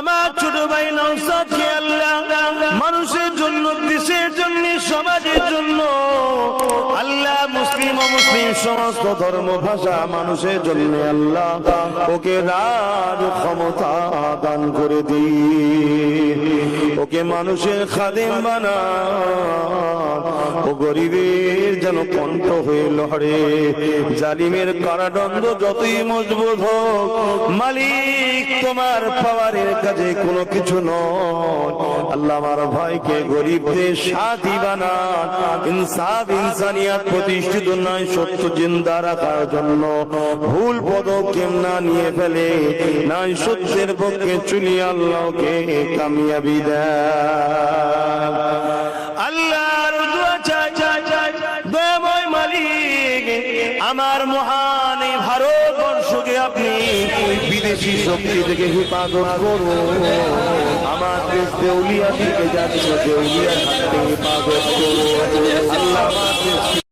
আমার ছোট ভাই নৌসাদকে আল্লাহ। মানুষের জন্য, দেশের জন্য, সমাজের জন্য। আল্লাহ মুসলিম মুসলিম, সমস্ত ধর্ম, ভাষা মানুষের জন্য আল্লাহ। ওকে রাজ ক্ষমতা দান করে দি ওকে মানুষের খাদেম বানা। ও গরিবের যেন কণ্ঠ হয়ে লড়ে জালিমের কারাদণ্ড যতই মজবুত হোক, মালিক তোমার পাওয়ারের কাছে কোনো কিছু নয়। আল্লাহ আমার ভাইকে গরিবদের সাথী বানান ইনসাফ ইনসানিয়াত প্রতিষ্ঠিত নয়, সত্য জিন্দা রাখার জন্য। ভুল পদক্ষেপ না নিয়ে ফেলে নাই সত্যের পক্ষে চুলি আল্লাহকে কামিয়াবি দেয়। আমার মহান এই ভারতবর্ষকে আপনি বিদেশি শক্তি থেকে হেফাজত করুন। আমার দেশ দেউলিয়া থেকে যাচ্ছে, দেউলিয়ার থেকে হেফাজত